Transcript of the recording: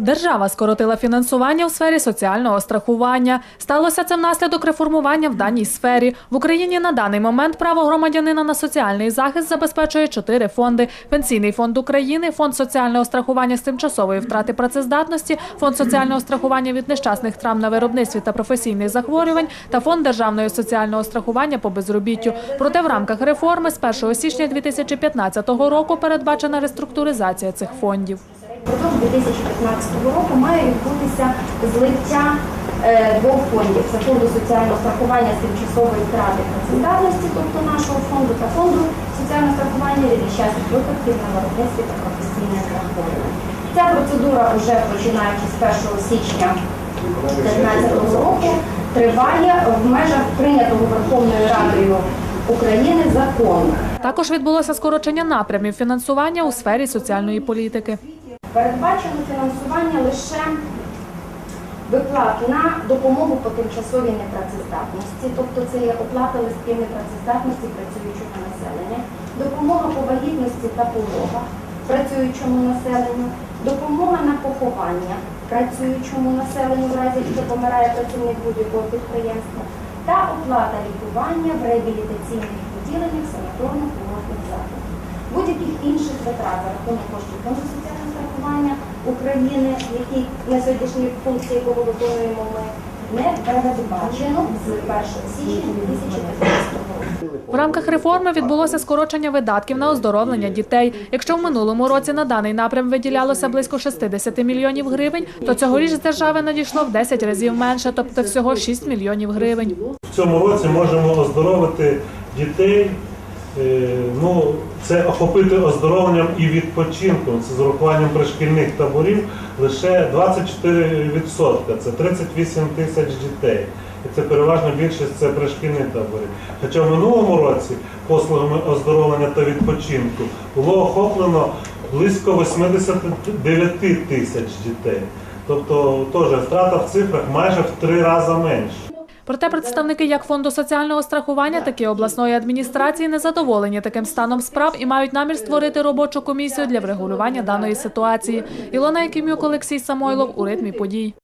Держава скоротила фінансування у сфері соціального страхування. Сталося це внаслідок реформування в даній сфері. В Україні на даний момент право громадянина на соціальний захист забезпечує чотири фонди: Пенсійний фонд України, фонд соціального страхування з тимчасової втрати працездатності, фонд соціального страхування від нещасних травм на виробництві та професійних захворювань та фонд державного соціального страхування по безробіттю. Проте в рамках реформи з 1 січня 2015 року передбачена реструктуризація цих фондів. Впродовж 2015 року має відбутися злиття е, двох фондів. Це фонду соціального страхування з тимчасової втрати працездатності, тобто нашого фонду, та фонду соціального страхування від нещасних випадків на виробництві та професійних захворювань. Ця процедура вже починаючи з 1 січня 2015 року триває в межах прийнятого Верховною Радою України закону. Також відбулося скорочення напрямів фінансування у сфері соціальної політики. Передбачено фінансування лише виплат на допомогу по тимчасовій непрацездатності, тобто це є оплата листків непрацездатності працюючого населення, допомога по вагітності та пологах працюючому населенню, допомога на поховання працюючому населенню в разі, якщо помирає працівник будь-якого підприємства, та оплата лікування в реабілітаційних відділеннях санаторно-курортних закладів будь-яких інших витрат за рахунок коштів фонду соціального страхування України, які на сьогоднішні функції якого виконуємо ми, не передбачено з 1 січня 2015 року. В рамках реформи відбулося скорочення видатків на оздоровлення дітей. Якщо в минулому році на даний напрям виділялося близько 60 мільйонів гривень, то цьогоріч з держави надійшло в 10 разів менше, тобто всього 6 мільйонів гривень. В цьому році можемо оздоровити дітей. Е, Ну, це охопити оздоровленням і відпочинком, це з урахуванням пришкільних таборів лише 24%, це 38 тисяч дітей. І це переважно більшість це пришкільні табори. Хоча в минулому році послугами оздоровлення та відпочинку було охоплено близько 89 тисяч дітей. Тобто теж втрата в цифрах майже в три рази менше. Проте представники як фонду соціального страхування, так і обласної адміністрації не задоволені таким станом справ і мають намір створити робочу комісію для врегулювання даної ситуації. Ілона Якимюк, Олексій Самойлов у ритмі подій.